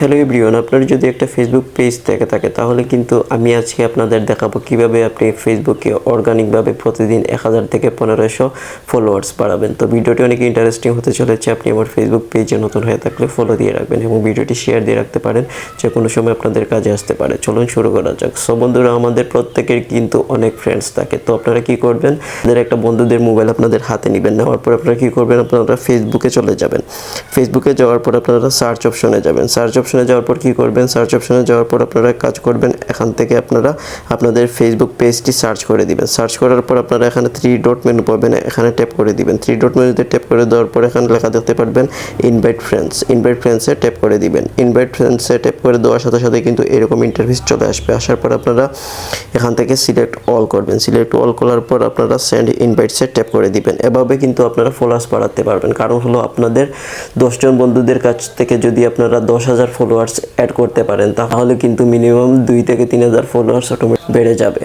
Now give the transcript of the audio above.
Hello everyone আপনার যদি একটা ফেসবুক পেজ থেকে থাকে, তাহলে কিন্তু আমি আজকে আপনাদের দেখাবো কীভাবে আপনি ফেসবুকে অর্গানিকভাবে প্রতিদিন এক হাজার থেকে পনেরোশো ফলোয়ার্স বাড়াবেন। তো ভিডিওটি অনেক ইন্টারেস্টিং হতে চলেছে, আপনি আমার ফেসবুক পেজে নতুন হয়ে থাকলে ফলো দিয়ে রাখবেন এবং ভিডিওটি শেয়ার দিয়ে রাখতে পারেন, যে কোনো সময় আপনাদের কাজে আসতে পারে। চলুন শুরু করা যাক। সো বন্ধুরা, আমাদের প্রত্যেকের কিন্তু অনেক ফ্রেন্ডস থাকে, তো আপনারা কি করবেন? আপনাদের একটা বন্ধুদের মোবাইল আপনাদের হাতে নেবেন, নেওয়ার পর আপনারা কি করবেন? আপনারা ফেসবুকে চলে যাবেন। ফেসবুকে যাওয়ার পর আপনারা সার্চ অপশনে যাবেন। সার্চ অপশনে যাওয়ার পর কি করবেন? সার্চ অপশনে যাওয়ার পর আপনারা কাজ করবেন। এখান থেকে আপনারা আপনাদের ফেসবুক পেজটি সার্চ করে দিবেন। সার্চ করার পর আপনারা এখানে থ্রি ডট মেনু পাবেন। এখানে ট্যাপ করে দিবেন। থ্রি ডট মেনুতে ট্যাপ করে দেওয়ার পর এখানে লেখা দেখতে পারবেন ইনভাইট ফ্রেন্ডস ইনভাইট ফ্রেন্ডসে ট্যাপ করে দিবেন। ইনভাইট ফ্রেন্ডসে ট্যাপ করে দেওয়ার সাথে সাথে কিন্তু এরকম ইন্টারভিউস চলে আসবে। আসার পর আপনারা এখান থেকে সিলেক্ট অল করবেন। সিলেক্ট অল করার পর আপনারা সেন্ড ইনভাইটসে ট্যাপ করে দিবেন। এভাবে কিন্তু আপনারা ফলোয়ার্স বাড়াতে পারবেন। কারণ হলো আপনাদের দশজন বন্ধুদের কাছ থেকে যদি আপনারা দশ হাজার ফলোয়ার্স অ্যাড করতে পারেন, তাহলে কিন্তু মিনিমাম দুই থেকে তিন হাজার ফলোয়ার্স অটোমেটিক বেড়ে যাবে।